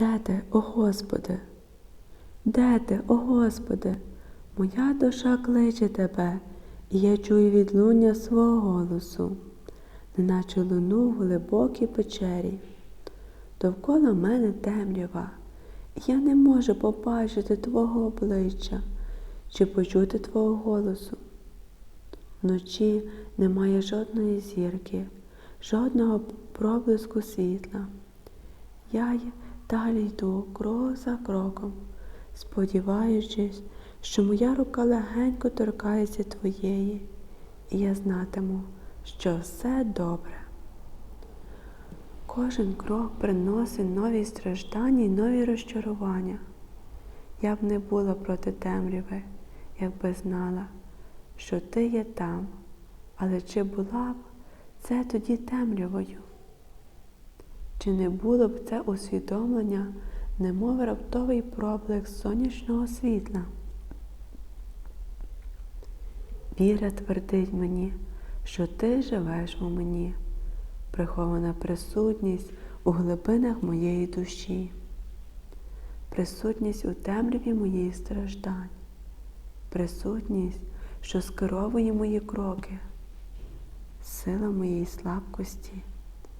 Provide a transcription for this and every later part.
Де о Господи? Де ти, о Господи? Моя душа кличе тебе, і я чую відлуння свого голосу, неначе луну в глибокій печері. Довкола мене темрява, і я не можу побачити Твого обличчя чи почути Твого голосу. Вночі немає жодної зірки, жодного проблиску світла. Я далі йду крок за кроком, сподіваючись, що моя рука легенько торкається твоєї, і я знатиму, що все добре. Кожен крок приносить нові страждання і нові розчарування. Я б не була проти темряви, якби знала, що ти є там, але чи була б це тоді темрявою? Чи не було б це усвідомлення, немов раптовий проблиск сонячного світла? Віра твердить мені, що ти живеш у мені, прихована присутність у глибинах моєї душі, присутність у темряві моїх страждань, присутність, що скеровує мої кроки, сила моєї слабкості,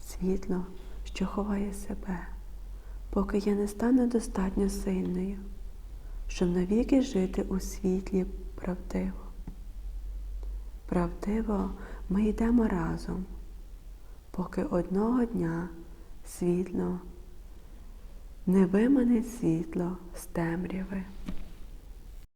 світло, що ховає себе, поки я не стану достатньо сильною, щоб навіки жити у світлі правдиво. Правдиво, ми йдемо разом, поки одного дня світло не вимане світло з темряви.